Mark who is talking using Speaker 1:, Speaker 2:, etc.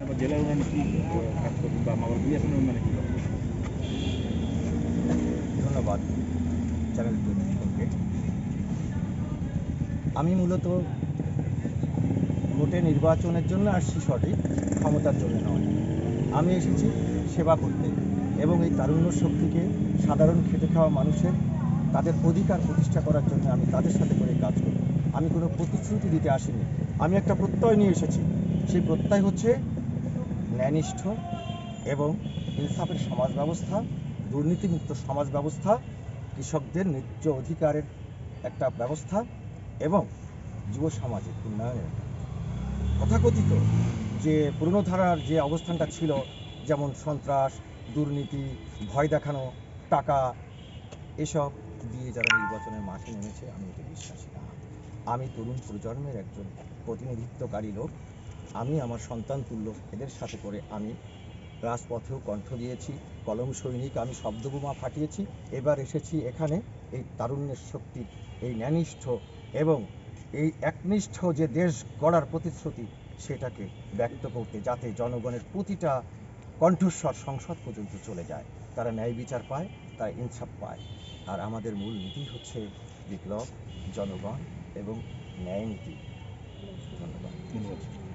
Speaker 1: জেলার উন্নয়নে কি আহ, কাজ করবেন বা মামারগুলি আসনের উন্নয়নে কি করবেন
Speaker 2: ধন্যবাদ চ্যানেল আমি মূলত ভোটে নির্বাচনের জন্য আসছি সঠিক ক্ষমতার জন্য নয়। আমি এসেছি সেবা করতে এবং এই তারুণ্য শক্তিকে সাধারণ খেটে খাওয়া মানুষের তাদের অধিকার প্রতিষ্ঠা করার জন্য আমি তাদের সাথে করে কাজ করব। আমি কোনো প্রতিশ্রুতি দিতে আসিনি। আমি একটা প্রত্যয় নিয়ে এসেছি। সেই প্রত্যয় হচ্ছে ন্যায়নিষ্ঠ এবং ইনসাফের সমাজ ব্যবস্থা দুর্নীতিমুক্ত সমাজ ব্যবস্থা কৃষকদের ন্যায্য অধিকারের একটা ব্যবস্থা এবং যুব সমাজের উন্নয়নের তথাকথিত যে পুরনো ধারার যে অবস্থানটা ছিল, যেমন সন্ত্রাস, দুর্নীতি, ভয় দেখানো, টাকা, এসব দিয়ে যারা নির্বাচনের মাঠে নেমেছে, আমি এতে বিশ্বাসী না। আমি তরুণ প্রজন্মের একজন প্রতিনিধিত্বকারী লোক। আমি আমার সন্তান তুল্য এদের সাথে করে আমি রাজপথেও কণ্ঠ দিয়েছি, কলম সৈনিক আমি শব্দবোমা ফাটিয়েছি, এবার এসেছি এখানে এই তারুণ্যের শক্তি, এই ন্যানিষ্ঠ এবং এই একনিষ্ঠ যে দেশ গড়ার প্রতিশ্রুতি, সেটাকে ব্যক্ত করতে যাতে জনগণের প্রতিটা কণ্ঠস্বর সংসদ পর্যন্ত চলে যায়। তারা ন্যায় বিচার পায়, তারা ইনসাফ পায়। আর আমাদের মূল নীতি হচ্ছে বিপ্লব, জনগণ এবং ন্যায় নীতি।
Speaker 1: ধন্যবাদ।